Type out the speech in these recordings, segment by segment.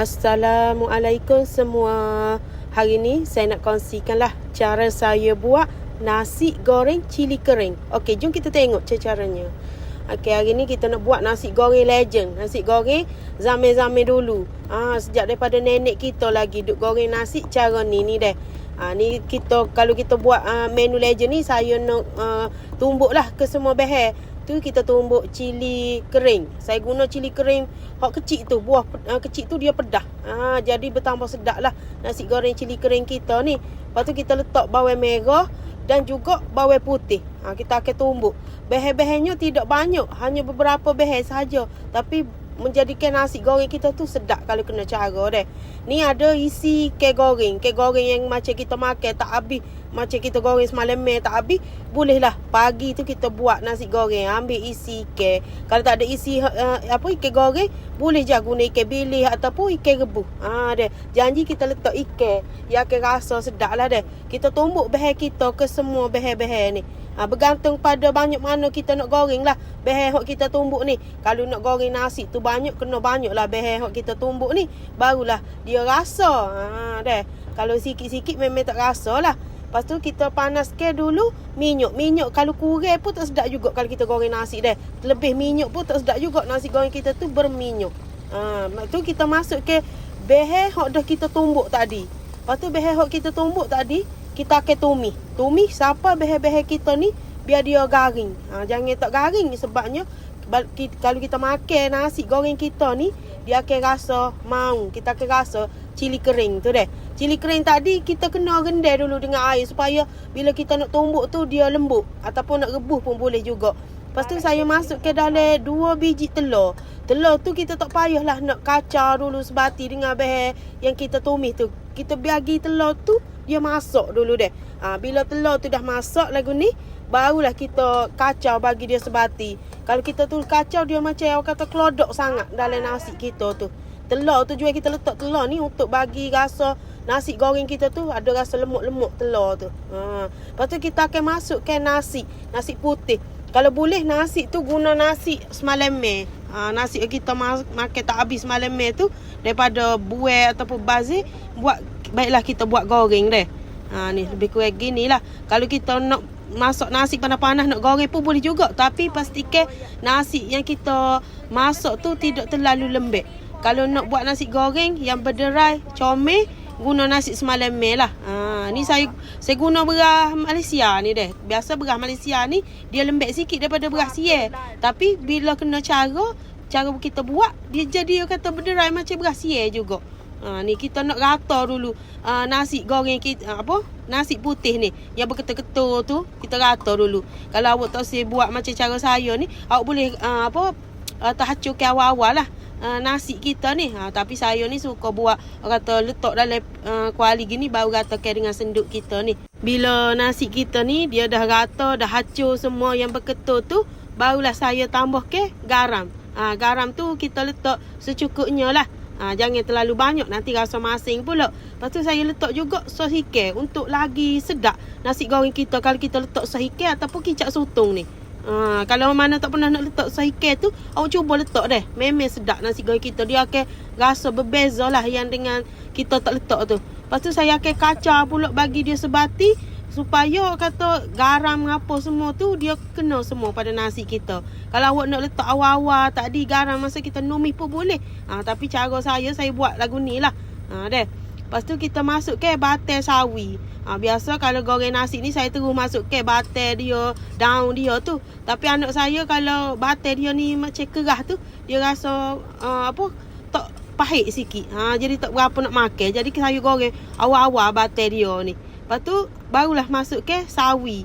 Assalamualaikum semua. Hari ni saya nak kongsikanlah cara saya buat nasi goreng cili kering. Okey, jom kita tengok caranya. Okey, hari ni kita nak buat nasi goreng legend. Nasi goreng zaman-zaman dulu. Ah, ha, sejak daripada nenek kita lagi duk goreng nasi cara ni ni deh. Ha, ni kita kalau kita buat uh, menu legend ni saya nak uh, tumbuklah ke semua bahan tu kita tumbuk cili kering. Saya guna cili kering hok kecil tu, buah uh, kecil tu dia pedah. Ha, jadi bertambah sedap lah nasi goreng cili kering kita ni. Lepas tu kita letak bawang merah dan juga bawang putih. Ha, kita akan tumbuk. Bahan-bahannya tidak banyak, hanya beberapa bahan saja. Tapi menjadikan nasi goreng kita tu sedap kalau kena cara deh. Ni ada isi ke goreng. Ke goreng yang macam kita makan tak habis. Macam kita goreng semalam meh tak habis. Bolehlah pagi tu kita buat nasi goreng. Ambil isi ke. Kalau tak ada isi uh, apa ikan goreng. Boleh je guna ikan bilis ataupun ikan rebus. Ha, deh. Janji kita letak ikan. Yang akan rasa sedap lah deh. Kita tumbuk bahan kita ke semua bahan-bahan ni. Ha, bergantung pada banyak mana kita nak goreng lah. Yang kita tumbuk ni. Kalau nak goreng nasi tu banyak, kena banyak lah yang kita tumbuk ni. Barulah dia rasa. Ha, deh. Kalau sikit-sikit memang tak rasa lah. Lepas tu kita panaskan dulu minyak. Minyak kalau kurang pun tak sedap juga kalau kita goreng nasi deh. Lebih minyak pun tak sedap juga nasi goreng kita tu berminyak. Ha, tu kita masuk ke bahan yang dah kita tumbuk tadi. Lepas tu bahan yang kita tumbuk tadi, kita akan tumis. Tumis siapa bahan-bahan kita ni biar dia garing. Ha, jangan tak garing sebabnya kalau kita makan nasi goreng kita ni dia akan rasa mau. Kita akan rasa cili kering tu deh. Cili kering tadi kita kena rendam dulu dengan air supaya bila kita nak tumbuk tu dia lembut ataupun nak rebus pun boleh juga. Lepas tu saya masuk ke dalam dua biji telur. Telur tu kita tak payahlah nak kacau dulu sebati dengan bahan yang kita tumis tu. Kita biagi telur tu dia masak dulu deh. Ha, bila telur tu dah masak lagu ni, barulah kita kacau bagi dia sebati. Kalau kita tu kacau dia macam orang kata kelodok sangat dalam nasi kita tu. Telur tu juga kita letak telur ni untuk bagi rasa nasi goreng kita tu ada rasa lemuk-lemuk telur tu. Ha. Lepas tu kita akan masukkan nasi, nasi putih. Kalau boleh nasi tu guna nasi semalam meh. Ha, nasi kita makan tak habis semalam meh tu daripada buai ataupun bazir buat baiklah kita buat goreng deh. Ha ni lebih kurang gini lah. Kalau kita nak masak nasi panas-panas nak goreng pun boleh juga. Tapi pastikan nasi yang kita masak tu tidak terlalu lembek. Kalau nak buat nasi goreng yang berderai, comel, guna nasi semalam meh lah. Ha, ni saya saya guna beras Malaysia ni deh. Biasa beras Malaysia ni dia lembek sikit daripada beras siye. Tapi bila kena cara, cara kita buat, dia jadi kata berderai macam beras siye juga. Ha, ni kita nak rata dulu uh, nasi goreng kita uh, apa nasi putih ni yang berketul-ketul tu kita rata dulu. Kalau awak tak saya buat macam cara saya ni, awak boleh uh, apa tahacur ke awal-awal lah uh, nasi kita ni. Ha, tapi saya ni suka buat kata letak dalam uh, kuali gini baru ratakan dengan senduk kita ni. Bila nasi kita ni dia dah rata, dah hacur semua yang berketul tu, barulah saya tambah ke garam. Ha, garam tu kita letak secukupnya lah. Ha, jangan terlalu banyak nanti rasa masing pula. Lepas tu saya letak juga sos ikan untuk lagi sedap nasi goreng kita kalau kita letak sos ikan ataupun kicap sotong ni. Ha, kalau mana tak pernah nak letak sos ikan tu, awak cuba letak deh. Memang sedap nasi goreng kita. Dia akan rasa berbeza lah yang dengan kita tak letak tu. Lepas tu saya akan kacau pula bagi dia sebati supaya kata garam apa semua tu dia kena semua pada nasi kita. Kalau awak nak letak awal-awal tadi garam masa kita numis pun boleh. Ha, tapi cara saya saya buat lagu ni lah. Ha, deh. Lepas tu kita masuk ke batel sawi. Ha, biasa kalau goreng nasi ni saya terus masuk ke batel dia, daun dia tu. Tapi anak saya kalau batel dia ni macam kerah tu, dia rasa uh, apa tak pahit sikit. Ha, jadi tak berapa nak makan. Jadi saya goreng awal-awal batel dia ni. Lepas tu barulah masuk ke sawi.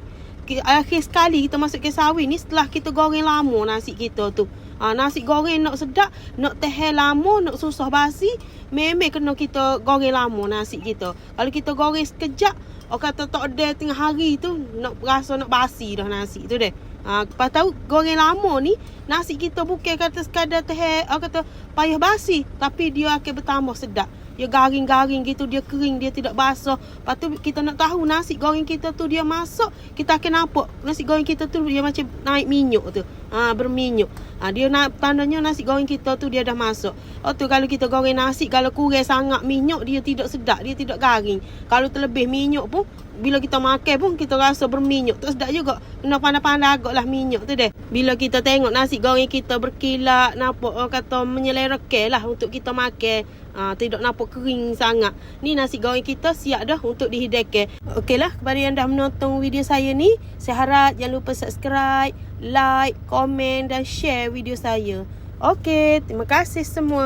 Akhir sekali kita masuk ke sawi ni setelah kita goreng lama nasi kita tu. Ha, nasi goreng nak sedap, nak tahan lama, nak susah basi, memang kena kita goreng lama nasi kita. Kalau kita goreng sekejap, orang kata tak ada tengah hari tu, nak rasa nak basi dah nasi tu deh. Ha, lepas tahu goreng lama ni, nasi kita bukan kata sekadar tahan, orang kata payah basi, tapi dia akan bertambah sedap. Dia garing-garing gitu, dia kering, dia tidak basah. Lepas tu kita nak tahu nasi goreng kita tu dia masak, kita akan nampak nasi goreng kita tu dia macam naik minyak tu. Ha, berminyak. Ha, dia nak tandanya nasi goreng kita tu dia dah masak. Oh tu kalau kita goreng nasi kalau kurang sangat minyak dia tidak sedap, dia tidak garing. Kalau terlebih minyak pun bila kita makan pun kita rasa berminyak tak sedap juga kena pandai-pandai agak lah minyak tu deh bila kita tengok nasi goreng kita berkilat nampak orang kata menyelerakan lah untuk kita makan. Ha, tidak nampak kering sangat. Ni nasi goreng kita siap dah untuk dihidangkan. Okey lah kepada yang dah menonton video saya ni saya harap jangan lupa subscribe like komen dan share video saya. Okey terima kasih semua